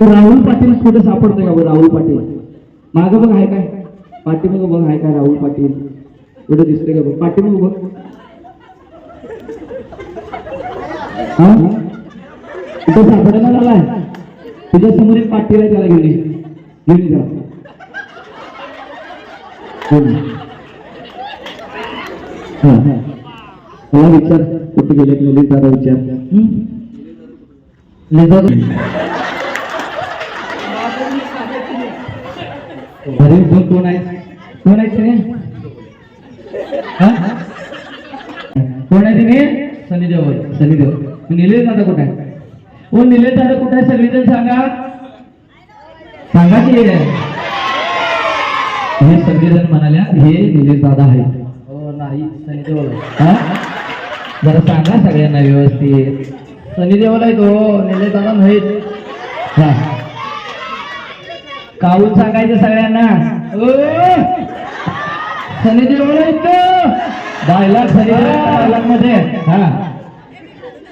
राहुल पाटील कुठे सापडतोय का राहुल पाटील. माग बघ आहे काय? पाठीमाग बघ आहे काय राहुल पाटील. कुठे दिसतोय का बघ पाठीमाग बघ. हा? कुठे सापडेना झालाय तुझ्या समोर एक पाटील आहे त्याला घेऊन ये. घेऊन ये मला विचार कुठे गेले ललित दादा विचार? हं? ललित अरे दोन कोण आहेत कोण आहेत तिने? हा? कोण आहे तिने? सनी देवल सनी देवल निलेश दादा कुठे आहे? ओ निलेश दादा कुठे आहे? सगळीजण सांगा. सांगा की हे. सगळेजण म्हणाल्या हे निलेश दादा आहेत. हो नाही सनी देवल हा? जरा सांगा सगळ्यांना व्यवस्थित. सनी देवल आहे तो निलेश दादा नाहीत. हा. काहून सांगायचं सगळ्यांना! सनी देवल आहे तो. डायलॉग डायलॉगमध्ये हा.